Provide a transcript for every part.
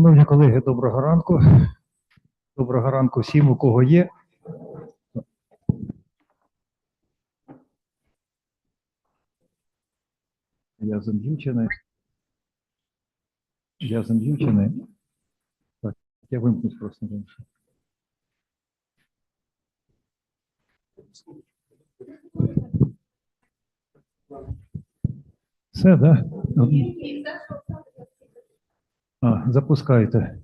Шановні колеги, доброго ранку. Доброго ранку всім, у кого є. Я зам'ючений. Я зам'ючений. Так, я вимкнусь просто. Все, да? А, запускайте.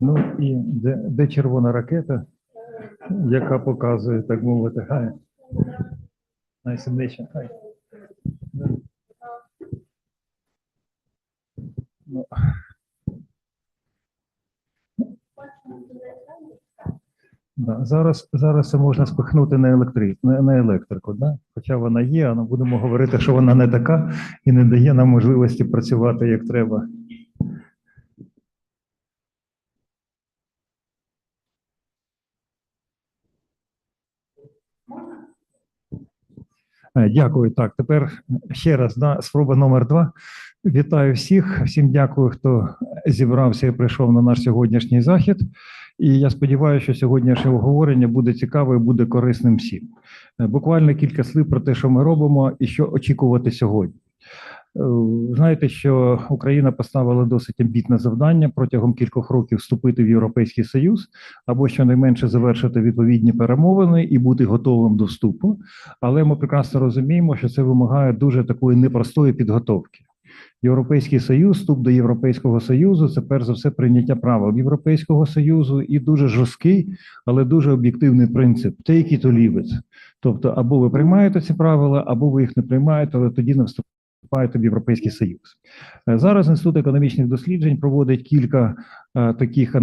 Ну і де, де червона ракета, яка показує, так мовити, хай. Найсильніша, хай. Да. Зараз, зараз це можна спихнути на, електри... на, на електрику, да? хоча вона є, але будемо говорити, що вона не така і не дає нам можливості працювати як треба. Е, Дякую. Так, тепер ще раз да, спроба номер два. Вітаю всіх. Всім дякую, хто зібрався і прийшов на наш сьогоднішній захід. І я сподіваюся, що сьогоднішнє обговорення буде цікаве і буде корисним всім. Е, Буквально кілька слів про те, що ми робимо і що очікувати сьогодні. Е, Знаєте, що Україна поставила досить амбітне завдання протягом кількох років вступити в Європейський Союз або щонайменше завершити відповідні перемовини і бути готовим до вступу. Але ми прекрасно розуміємо, що це вимагає дуже такої непростої підготовки. Європейський союз, вступ до Європейського союзу це перш за все прийняття правил Європейського союзу і дуже жорсткий, але дуже об'єктивний принцип take it or leave it. Тобто, або ви приймаєте ці правила, або ви їх не приймаєте, але тоді не вступаєте в Європейський Союз. Е, Зараз інститут економічних досліджень проводить кілька е, таких е,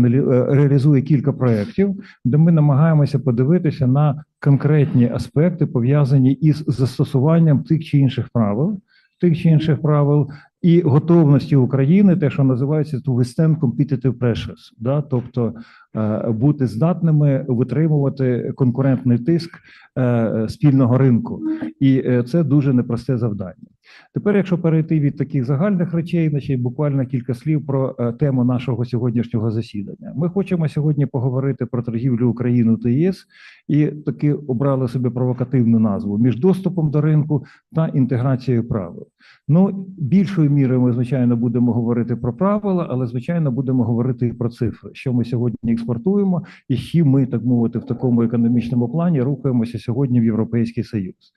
реалізує кілька проєктів, де ми намагаємося подивитися на конкретні аспекти, пов'язані із застосуванням тих чи інших правил, тих чи інших правил і готовності України, те, що називається to withstand competitive pressures, да? тобто е, бути здатними витримувати конкурентний тиск е, спільного ринку, і е, це дуже непросте завдання. Тепер, якщо перейти від таких загальних речей, значить буквально кілька слів про е, тему нашого сьогоднішнього засідання. Ми хочемо сьогодні поговорити про торгівлю Україною та ЄС і таки обрали собі провокативну назву між доступом до ринку та інтеграцією правил. Ну, більшою мірою ми, звичайно, будемо говорити про правила, але звичайно будемо говорити і про цифри, що ми сьогодні експортуємо, і чим ми, так мовити, в такому економічному плані рухаємося сьогодні в Європейський Союз.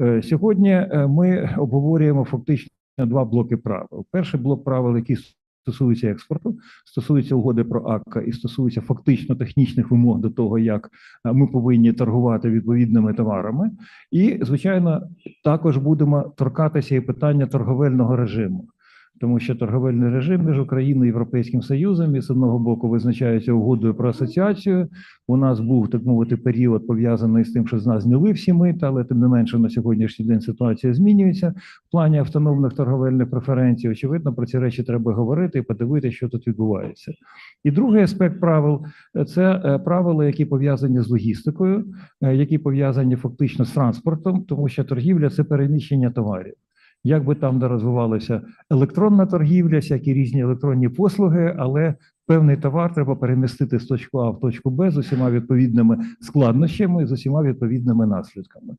Е, Сьогодні е, ми обговорюємо фактично два блоки правил. Перший блок правил, який стосується експорту, стосується угоди про АККА і стосується фактично технічних вимог до того, як е, ми повинні торгувати відповідними товарами. І, звичайно, також будемо торкатися і питання торговельного режиму. Тому що торговельний режим між Україною і Європейським Союзом і з одного боку визначається угодою про асоціацію. У нас був так мовити період пов'язаний з тим, що з нас зняли всі мита, але тим не менше на сьогоднішній день ситуація змінюється в плані автономних торговельних преференцій. Очевидно, про ці речі треба говорити і подивитися, що тут відбувається. І другий аспект правил це е, правила, які пов'язані з логістикою, е, які пов'язані фактично з транспортом, тому що торгівля це переміщення товарів. Як би там не розвивалася електронна торгівля, всякі різні електронні послуги, але певний товар треба перемістити з точки А в точку Б з усіма відповідними складнощами з усіма відповідними наслідками.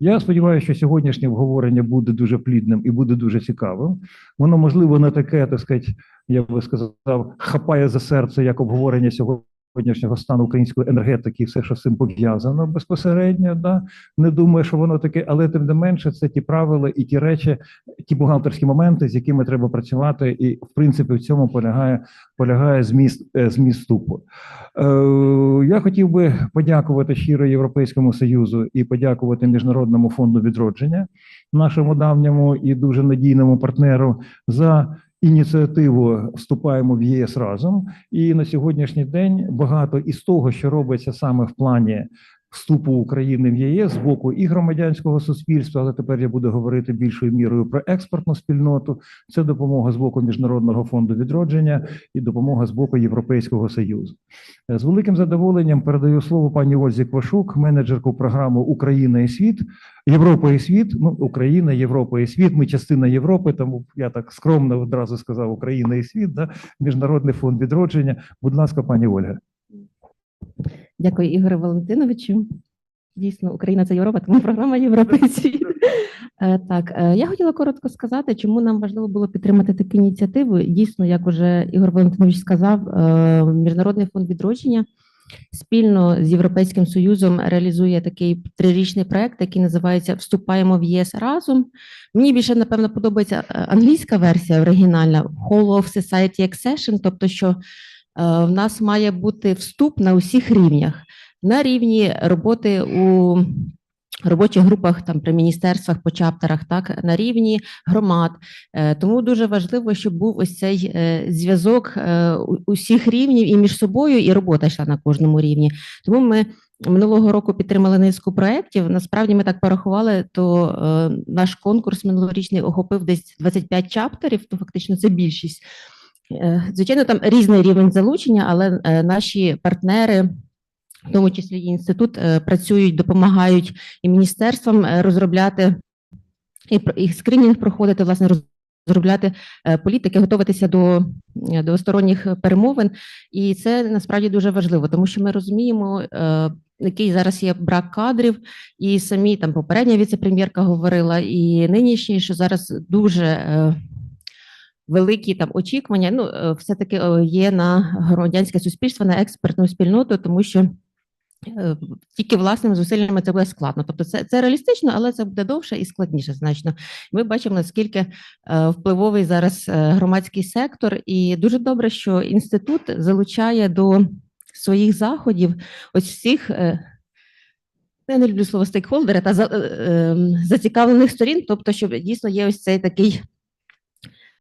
Я сподіваюся, що сьогоднішнє обговорення буде дуже плідним і буде дуже цікавим. Воно можливо не таке, так сказати, я би сказав, хапає за серце як обговорення сьогодні. Сьогоднішнього стану української енергетики, все, що з цим пов'язано безпосередньо, да не думаю, що воно таке, але тим не менше, це ті правила і ті речі, ті бухгалтерські моменти, з якими треба працювати, і в принципі в цьому полягає полягає зміст е, зміст вступу. Е, я хотів би подякувати щиро Європейському Союзу і подякувати Міжнародному фонду відродження, нашому давньому і дуже надійному партнеру за ініціативу вступаємо в ЄС разом. І на сьогоднішній день багато із того, що робиться саме в плані вступу України в ЄС з боку і громадянського суспільства, але тепер я буду говорити більшою мірою про експортну спільноту. Це допомога з боку Міжнародного фонду відродження і допомога з боку Європейського союзу. Е, З великим задоволенням передаю слово пані Ользі Квашук, менеджерку програми Україна і світ, Європа і світ. Ну, Україна, Європа і світ. Ми частина Європи, тому я так скромно одразу сказав Україна і світ. Да? Міжнародний фонд відродження. Будь ласка, пані Ольга. Дякую, Ігоре Валентиновичу. Дійсно, Україна це Європа, тому програма. Е, Так, е, я хотіла коротко сказати, чому нам важливо було підтримати таку ініціативу. Дійсно, як уже Ігор Валентинович сказав, е, Міжнародний фонд відродження спільно з Європейським Союзом реалізує такий трирічний проект, який називається Вступаємо в ЄС разом. Мені більше напевно подобається е, англійська версія оригінальна Whole of Society Accession, тобто, що в нас має бути вступ на усіх рівнях на рівні роботи у робочих групах там при міністерствах по чаптерах, так на рівні громад. Е, Тому дуже важливо, щоб був ось цей е, зв'язок е, усіх рівнів і між собою, і робота йшла на кожному рівні. Тому ми. Минулого року підтримали низку проєктів. Насправді ми так порахували, то е, наш конкурс минулорічний охопив десь 25 чаптерів, то фактично це більшість. Е, звичайно, там різний рівень залучення, але е, наші партнери, в тому числі інститут, е, працюють, допомагають і міністерствам розробляти і, і скринінг проходити, власне, розробляти політики, готуватися до е, двосторонніх перемовин. І це насправді дуже важливо, тому що ми розуміємо, який зараз є брак кадрів, і самі там попередня віце-прем'єрка говорила, і нинішні, що зараз дуже. Великі там очікування, ну е, все-таки е, є на громадянське суспільство, на експертну спільноту, тому що е, тільки власними зусиллями це буде складно. Тобто, це, це реалістично, але це буде довше і складніше значно. Ми бачимо, наскільки впливовий зараз громадський сектор, і дуже добре, що інститут залучає до своїх заходів ось всіх. Я не люблю слово стейкхолдери та за- е, е, зацікавлених сторін, тобто, щоб дійсно є ось цей такий